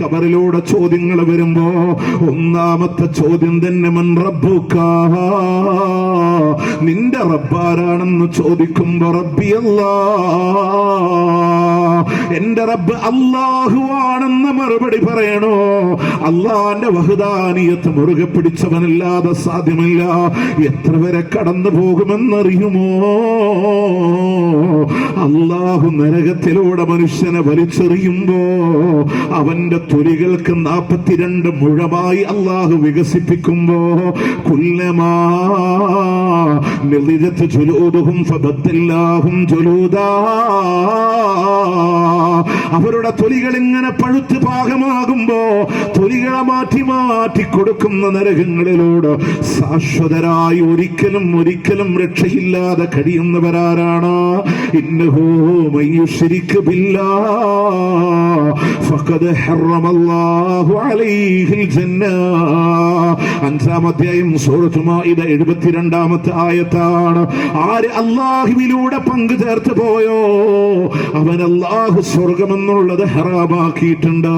കബറിലൂടെ ചോദ്യങ്ങൾ വരുമ്പോ ഒന്നാമത്തെ ചോദ്യം തന്നെ മൻ റബ്ബുക്ക. നിന്റെ റബ്ബാരാണെന്ന് ചോദിക്കുമ്പോ റബ്ബി റബ്ബിയല്ലാ എന്റെ റബ്ബ് അള്ളാഹുവാണെന്ന് മറുപടി പറയണോ? അള്ളാന്റെ വഹുദാനീയത്ത് മുറുകെ പിടിച്ചവനല്ലാതെ സാധ്യമല്ല. എത്ര വരെ കടന്നു പോകുമെന്നറിയുമോ അള്ളാഹു നരകത്തിലൂടെ മനുഷ്യനെ വലിച്ചെറിയുമ്പോ അവന്റെ തൊലികൾക്ക് നാപ്പത്തിരണ്ട് മുഴമായി അള്ളാഹു വികസിപ്പിക്കുമ്പോ കുല്ലമാ അവരുടെ തൊലികൾ ഇങ്ങനെ പഴുത്ത് പാകമാകുമ്പോ തൊലികളെ മാറ്റി മാറ്റി കൊടുക്കുന്ന നരകങ്ങളിലൂടെ ശാശ്വതരായി ഒരിക്കലും ഒരിക്കലും രക്ഷയില്ലാതെ കഴിയുന്നവരാരാണ്? ഇന്നഹോ മയ്യുശ്രിക്ക് ബില്ലാ ഫഖദ് ഹറമല്ലാഹു അലൈഹിൽ ജന്ന അഞ്ചാം അധ്യായം സൂറത്ത് മാഇദ എഴുപത്തിരണ്ടാമത്തെ ആയത്താണ്. ആര് അള്ളാഹുവിലൂടെ പങ്കു ചേർത്ത് പോയോ? അവൻ അള്ളാഹു സ്വർഗമെന്നുള്ളത് ഹറാമാക്കിയിട്ടുണ്ട്.